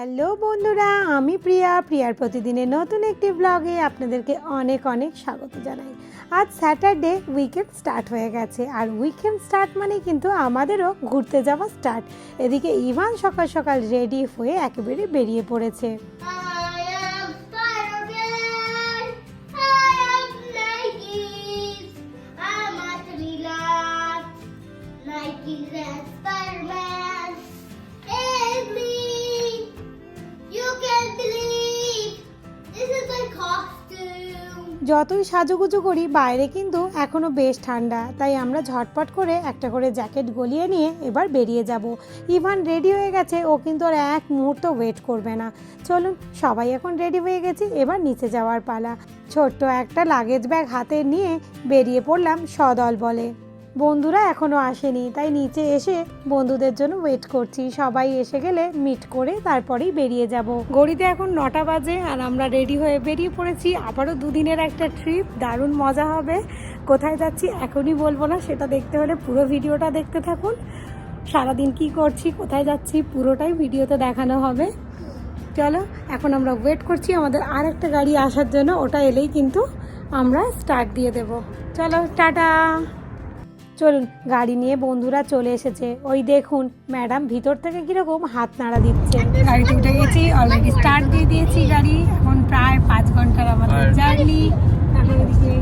Hello বন্ধুরা, আমি প্রিয়া। প্রিয়ার প্রতিদিনের নতুন একটি ব্লগে আপনাদেরকে অনেক অনেক স্বাগত জানাই। আজ স্যাটারডে উইকেন্ড স্টার্ট হয়ে গেছে, আর উইকেন্ড স্টার্ট মানে কিন্তু আমাদেরও ঘুরতে যাওয়া স্টার্ট এদিকে ইভান সকাল সকাল রেডি হয়ে একেবারে বেরিয়ে পড়েছে। যতই সাজুগুজু করি, বাইরে কিন্তু এখনও বেশ ঠান্ডা। তাই আমরা ঝটপট করে একটা করে জ্যাকেট গলিয়ে নিয়ে এবার বেরিয়ে যাব। ইভান রেডি হয়ে গেছে, ও কিন্তু আর এক মুহূর্ত ওয়েট করবে না। চলুন, সবাই এখন রেডি হয়ে গেছি, এবার নিচে যাওয়ার পালা। ছোট্ট একটা লাগেজ ব্যাগ হাতে নিয়ে বেরিয়ে পড়লাম সদল বলে। বন্ধুরা এখনও আসেনি, তাই নিচে এসে বন্ধুদের জন্য ওয়েট করছি। সবাই এসে গেলে মিট করে তারপরেই বেরিয়ে যাব। গড়িতে এখন নটা বাজে আর আমরা রেডি হয়ে বেরিয়ে পড়েছি। আবারও দুদিনের একটা ট্রিপ দারুণ মজা হবে। কোথায় যাচ্ছি এখনই বলব না, সেটা দেখতে হলে পুরো ভিডিওটা দেখতে থাকুন। সারাদিন কি করছি, কোথায় যাচ্ছি, পুরোটাই ভিডিওতে দেখানো হবে। চলো, এখন আমরা ওয়েট করছি আমাদের আর একটা গাড়ি আসার জন্য, ওটা এলেই কিন্তু আমরা স্টার্ট দিয়ে দেব। চলো, টাটা! চলুন গাড়ি নিয়ে বন্ধুরা চলে এসেছে। ওই দেখুন ম্যাডাম ভিতর থেকে কীরকম হাত নাড়া দিচ্ছে। গাড়িতে উঠে গেছি অলরেডি স্টার্ট দিয়ে দিয়েছি গাড়ি। এখন প্রায় পাঁচ ঘণ্টার আমাদের জার্নি এখন এদিকে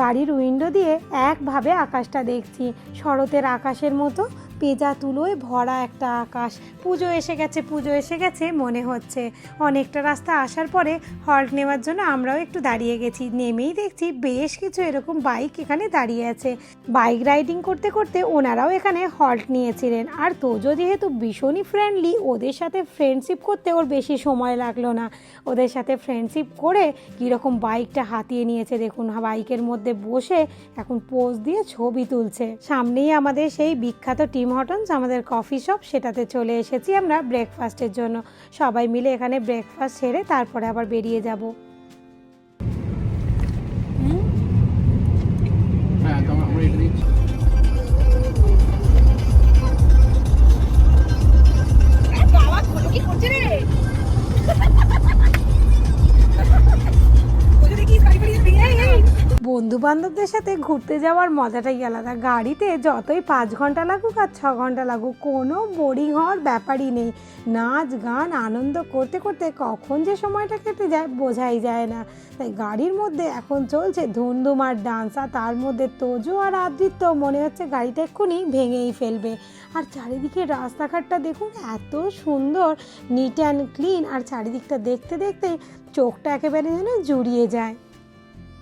গাড়ির উইন্ডো দিয়ে একভাবে আকাশটা দেখছি। শরতের আকাশের মতো পেঁজা তুলোয় ভরা একটা আকাশ। পুজো এসে গেছে, পুজো এসে গেছে, মনে হচ্ছে। অনেকটা রাস্তা আসার পরে হল্ট নেওয়ার জন্য আমরাও একটু দাঁড়িয়ে গেছি। নেমেই দেখছি বেশ কিছু এরকম বাইক এখানে দাঁড়িয়ে আছে। বাইক রাইডিং করতে করতে ওনারাও এখানে হল্ট নিয়েছিলেন। আর তোজো যেহেতু ভীষণই ফ্রেন্ডলি ওদের সাথে ফ্রেন্ডশিপ করতে ওর বেশি সময় লাগল না। ওদের সাথে ফ্রেন্ডশিপ করে কীরকম বাইকটা হাতিয়ে নিয়েছে, দেখুন বাইকের মধ্যে বসে এখন পোজ দিয়ে ছবি তুলছে। সামনেই আমাদের সেই বিখ্যাত টিম হটনস আমাদের কফি শপ সেটাতে চলে এসেছি আমরা ব্রেকফাস্টের জন্য। সবাই মিলে এখানে ব্রেকফাস্ট সেরে তারপরে আবার বেরিয়ে যাব। বন্ধু বান্ধবদের সাথে ঘুরতে যাওয়ার মজাটাই আলাদা। গাড়িতে যতই পাঁচ ঘণ্টা লাগুক আর ছ ঘণ্টা লাগুক, কোনো বোরিং হওয়ার ব্যাপারই নেই। নাচ, গান, আনন্দ করতে করতে কখন যে সময়টা কেটে যায় বোঝাই যায় না। তাই গাড়ির মধ্যে এখন চলছে ধুমধুমার ডান্স আর তার মধ্যে তোজো আর আদৃত্য। মনে হচ্ছে গাড়িটা এক্ষুনি ভেঙেই ফেলবে। আর চারিদিকে রাস্তাঘাটটা দেখুন, এত সুন্দর নিট অ্যান্ড ক্লিন আর চারিদিকটা দেখতে দেখতে চোখটা একেবারে যেন জুড়িয়ে যায়।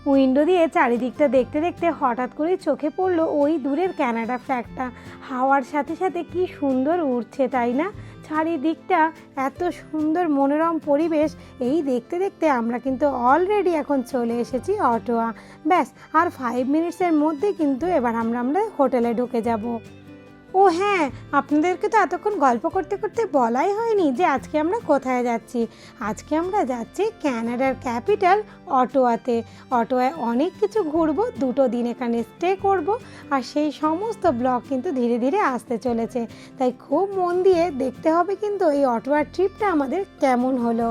উইন্ডো দিয়ে চারিদিকটা দেখতে দেখতে হঠাৎ করে চোখে পড়ল ওই দূরের ক্যানাডা ফ্ল্যাগটা হাওয়ার সাথে সাথে কি সুন্দর উঠছে তাই না? চারিদিকটা এত সুন্দর মনোরম পরিবেশ, এই দেখতে দেখতে আমরা কিন্তু অলরেডি এখন চলে এসেছি অটোয়া। ব্যাস, আর ফাইভ মিনিটসের মধ্যে কিন্তু এবার আমরা আমরা হোটেলে ঢুকে যাব। ও হ্যাঁ আপনাদেরকে তো এতক্ষণ গল্প করতে করতে বলাই হয়নি যে আজকে আমরা কোথায় যাচ্ছি। আজকে আমরা যাচ্ছি ক্যানাডার ক্যাপিটাল অটোয়াতে। অটোয়ায় অনেক কিছু ঘুরবো, দুটো দিন এখানে স্টে করব, আর সেই সমস্ত ব্লগ কিন্তু ধীরে ধীরে আসতে চলেছে। তাই খুব মন দিয়ে দেখতে হবে কিন্তু এই অটোয়ার ট্রিপটা আমাদের কেমন হলো।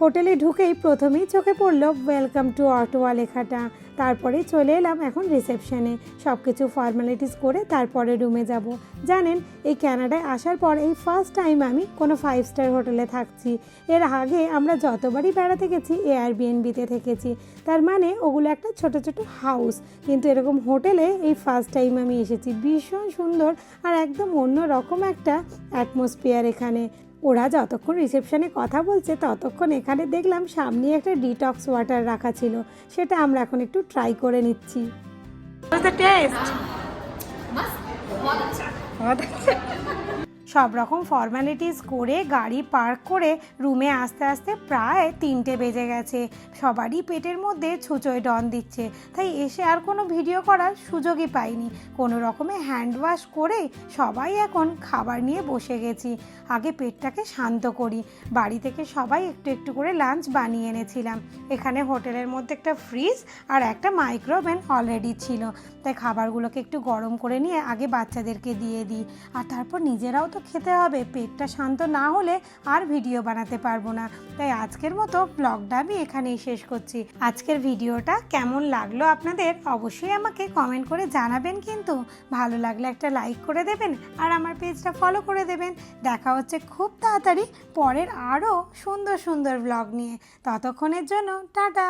হোটেলে ঢুকেই প্রথমেই চোখে পড়ল ওয়েলকাম টু অটোয়া লেখাটা। তারপরে চলে এলাম এখন রিসেপশনে। সব কিছু ফর্মালিটিস করে তারপরে রুমে যাব। জানেন, এই ক্যানাডায় আসার পর এই ফার্স্ট টাইম আমি কোনো ফাইভ স্টার হোটেলে থাকছি। এর আগে আমরা যতবারই বেড়াতে গেছি এয়ারবিএনবিতে থেকেছি। তার মানে ওগুলো একটা ছোট ছোট হাউস কিন্তু এরকম হোটেলে এই ফার্স্ট টাইম আমি এসেছি। ভীষণ সুন্দর আর একদম অন্য রকম একটা অ্যাটমসফিয়ার এখানে। ওরা যতক্ষণ রিসেপশনে কথা বলছে ততক্ষণ এখানে দেখলাম সামনে একটা ডিটক্স ওয়াটার রাখা ছিল। সেটা আমরা এখন একটু ট্রাই করে নিচ্ছি। টেস্ট সব রকম ফর্মালিটিস করে গাড়ি পার্ক করে রুমে আস্তে আস্তে প্রায় তিনটে বেজে গেছে। সবারই পেটের মধ্যে ছুঁচোয় ডন দিচ্ছে। তাই এসে আর কোনো ভিডিও করার সুযোগই পাইনি। কোনো রকমে হ্যান্ড ওয়াশ করে সবাই এখন খাবার নিয়ে বসে গেছি। আগে পেটটাকে শান্ত করি। বাড়ি থেকে সবাই একটু একটু করে লাঞ্চ বানিয়ে এনেছিলাম। এখানে হোটেলের মধ্যে একটা ফ্রিজ আর একটা মাইক্রোওভেন অলরেডি ছিল। তাই খাবারগুলোকে একটু গরম করে নিয়ে আগে বাচ্চাদেরকে দিয়ে দিই। আর তারপর নিজেরাও তো খেতে হবে, পেটটা শান্ত না হলে আর ভিডিও বানাতে পারব না। তাই আজকের মতো ব্লগটা আমি এখানেই শেষ করছি। আজকের ভিডিওটা কেমন লাগল আপনাদের অবশ্যই আমাকে কমেন্ট করে জানাবেন কিন্তু। ভালো লাগলে একটা লাইক করে দেবেন আর আমার পেজটা ফলো করে দেবেন। দেখা হচ্ছে খুব তাড়াতাড়ি পরের আরও সুন্দর সুন্দর ব্লগ নিয়ে। ততক্ষণের জন্য টাটা!